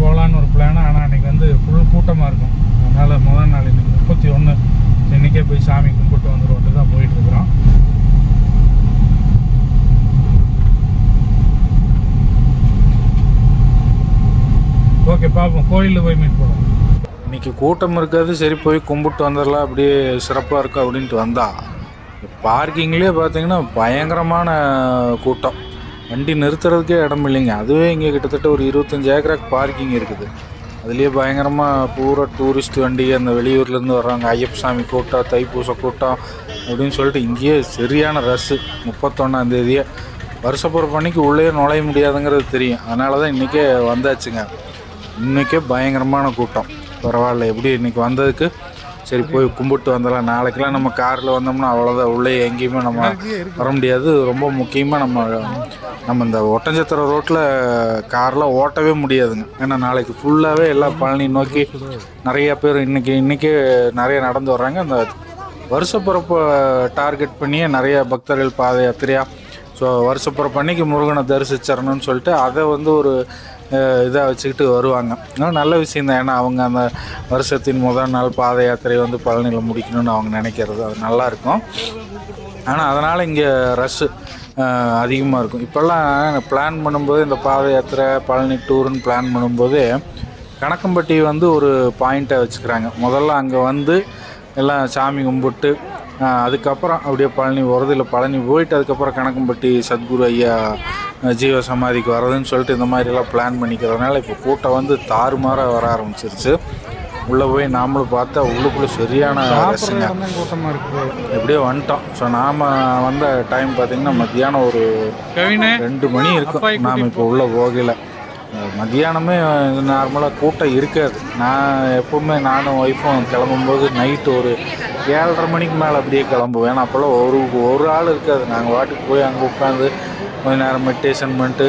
போகலான்னு ஒரு பிளான் ஆனால் அன்றைக்கி வந்து ஃபுல் கூட்டமாக இருக்கும். அதனால் முதல் நாள் இன்றைக்கி முப்பத்தி ஒன்று இன்றைக்கே போய் சாமி கும்பிட்டு வந்துடுவோன்ட்டு தான் போயிட்டுருக்குறோம் ஓகே பார்ப்போம் கோயிலில் போய் மீட் பண்ணுவோம் இன்னைக்கு கூட்டம் இருக்காது. சரி போய் கும்பிட்டு வந்துடலாம். அப்படியே சிறப்பாக இருக்கும் அப்படின்ட்டு வந்தா. பார்க்கிங்லேயே பார்த்தீங்கன்னா பயங்கரமான கூட்டம். வண்டி நிறுத்துறதுக்கே இடம் இல்லைங்க. அதுவே இங்கே கிட்டத்தட்ட ஒரு இருபத்தஞ்சி ஏக்கராக்கு பார்க்கிங் இருக்குது. அதுலேயே பயங்கரமாக பூரா டூரிஸ்ட் வண்டி அந்த வெளியூர்லேருந்து வர்றாங்க ஐயப்ப சாமி கூட்டம் தைப்பூச கூட்டம் அப்படின்னு சொல்லிட்டு இங்கேயே சரியான ரஷ்ஷு முப்பத்தொன்னாந்தேதியே வருஷப்புறம் பண்ணிக்கு உள்ளே நுழைய முடியாதுங்கிறது தெரியும். அதனால தான் இன்றைக்கே வந்தாச்சுங்க. இன்றைக்கே பயங்கரமான கூட்டம். பரவாயில்ல எப்படி இன்றைக்கி வந்ததுக்கு சரி போய் கும்பிட்டு வந்துடலாம். நாளைக்கெல்லாம் நம்ம காரில் வந்தோம்னா அவ்வளோதான் உள்ளே எங்கேயுமே நம்ம வர முடியாது. ரொம்ப முக்கியமாக நம்ம நம்ம இந்த ஒட்டஞ்சத்திர ரோட்டில் கார்லாம் ஓட்டவே முடியாதுங்க. ஏன்னா நாளைக்கு ஃபுல்லாகவே எல்லாம் பழனி நோக்கி நிறைய பேர் இன்றைக்கி இன்றைக்கே நிறைய நடந்து வர்றாங்க. அந்த வருஷப்பிறப்பை டார்கெட் பண்ணியே நிறைய பக்தர்கள் பாத யாத்திரையாக ஸோ வருஷப்பிறப்பு அன்னைக்கு முருகனை தரிசிச்சிடணும்னு சொல்லிட்டு அதை வந்து ஒரு இதாக வச்சுக்கிட்டு வருவாங்க. இன்னும் நல்ல விஷயம் தான். ஏன்னா அவங்க அந்த வருஷத்தின் முதல் நாள் பாத யாத்திரை வந்து பழனியில் முடிக்கணும்னு அவங்க நினைக்கிறது. அது நல்லா இருக்கும். ஆனால் அதனால் இங்கே ரஷ்ஷு அதிகமாக இருக்கும். இப்போல்லாம் பிளான் பண்ணும்போது இந்த பாத யாத்திரை பழனி டூருன்னு பிளான் பண்ணும்போது கணக்கம்பட்டி வந்து ஒரு பாயிண்ட்டை வச்சுக்கிறாங்க. முதல்ல அங்கே வந்து எல்லாம் சாமி கும்பிட்டு அதுக்கப்புறம் அப்படியே பழனி போகிறது இல்லை பழனி போயிட்டு அதுக்கப்புறம் கணக்கம்பட்டி சத்குரு ஐயா ஜீவ சமாதிக்கு வர்றதுன்னு சொல்லிட்டு இந்த மாதிரிலாம் பிளான் பண்ணிக்கிறதுனால இப்போ கூட்டம் வந்து தாறுமாறாக வர ஆரம்பிச்சிருச்சு. உள்ளே போய் நாமளும் பார்த்தா உள்ளுக்குள்ளே சரியான ரசிங்க. கூட்டமாக இருக்குது எப்படியோ வந்துட்டோம். ஸோ நாம் வந்த டைம் பார்த்திங்கன்னா மத்தியானம் ஒரு ரெண்டு மணி இருக்கும். நாம் இப்போ உள்ள போகல மத்தியானமே நார்மலாக கூட்டம் இருக்காது. நான் எப்பவுமே நானும் ஒய்ஃபும் கிளம்பும்போது நைட்டு ஒரு ஏழரை மணிக்கு மேலே அப்படியே கிளம்புவேன். அப்போல்லாம் ஒரு ஒரு ஆள் இருக்காது. நாங்கள் வாட்டுக்கு போய் அங்கே உட்காந்து கொஞ்ச நேரம் மெடிடேஷன் பண்ணிட்டு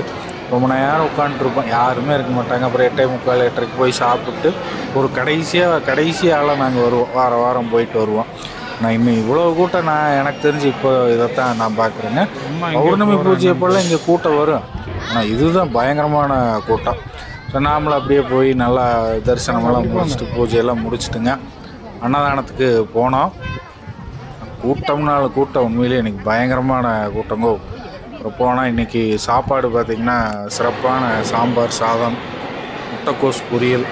ரொம்ப நேரம் உட்காந்துருப்போம் யாருமே இருக்க மாட்டாங்க. அப்புறம் எட்டே முக்கால் எட்டரைக்கு போய் சாப்பிட்டு ஒரு கடைசியாக கடைசி ஆளாக நாங்கள் வருவோம். வாரம் வாரம் போயிட்டு வருவோம். நான் இன்னும் இவ்வளோ கூட்டம் நான் எனக்கு தெரிஞ்சு இப்போ இதைத்தான் நான் பார்க்குறேங்க. பௌர்ணமி பூஜை அப்போல்லாம் இங்கே கூட்டம் வரும். ஆனால் இதுதான் பயங்கரமான கூட்டம். ஸோ நாமளும் அப்படியே போய் நல்லா தரிசனமெல்லாம் முடிச்சுட்டு பூஜையெல்லாம் முடிச்சிட்டுங்க. அன்னதானத்துக்கு போனோம். கூட்டம்னால கூட்டம் உண்மையிலேயே எனக்கு பயங்கரமான கூட்டங்கோ. போனால் இன்றைக்கி சாப்பாடு பார்த்திங்கன்னா சிறப்பான சாம்பார் சாதம் முட்டைக்கோஸ் பொரியல்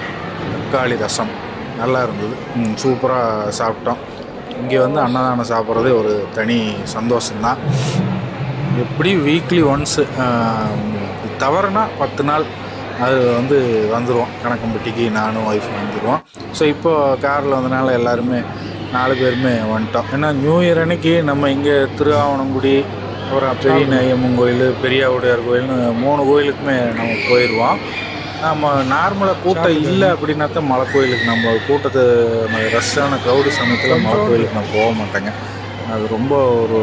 தக்காளி ரசம். நல்லா இருந்தது. சூப்பராக சாப்பிட்டோம். இங்கே வந்து அன்னதானம் சாப்பிட்றதே ஒரு தனி சந்தோஷம்தான். எப்படி வீக்லி ஒன்ஸு தவறுனா பத்து நாள் அது வந்து வந்துடுவோம் கணக்கம்பட்டிக்கு நானும் ஒய்ஃபும் வந்துடுவோம் ஸோ இப்போது காரில் வந்தனால எல்லாருமே நாலு பேருமே வந்துட்டோம். ஏன்னா நியூ இயர் அன்னைக்கு நம்ம இங்கே திருவாவணங்குடி அப்புறம் பெரிய நையம்மன் கோயில் பெரியாவுடையார் கோயில்னு மூணு கோயிலுக்குமே நம்ம போயிடுவோம் நம்ம நார்மலாக கூட்டம் இல்லை அப்படின்னா தான் மலை கோயிலுக்கு நம்ம கூட்டத்தை ரஷ்ஷான க்ரௌடு சமயத்தில் மலை கோயிலுக்கு நான் போக மாட்டேங்க. அது ரொம்ப ஒரு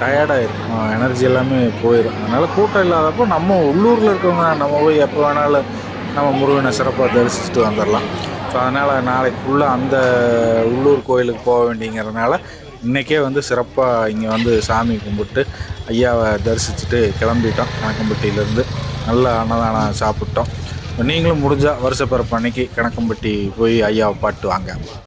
டயர்டாகிருக்கும் எனர்ஜி எல்லாமே போயிடும் அதனால் கூட்டம் இல்லாதப்போ நம்ம உள்ளூரில் இருக்கவங்க நம்ம போய் எப்போ வேணாலும் நம்ம முருகனை சிறப்பாக தரிசிச்சுட்டு வந்துடலாம் ஸோ அதனால் நாளைக்கு ஃபுல்லாக அந்த உள்ளூர் கோயிலுக்கு போக வேண்டிங்கிறதுனால இன்றைக்கே வந்து சிறப்பாக இங்கே வந்து சாமி கும்பிட்டு ஐயாவை தரிசிச்சுட்டு கிளம்பிட்டோம். கணக்கம்பட்டியிலேருந்து நல்ல அன்னதானம் சாப்பிட்டோம். நீங்களும் முடிஞ்சால் வருஷப்பிறப்பு அன்னைக்கு கணக்கம்பட்டி போய் ஐயாவை பாட்டு வாங்க.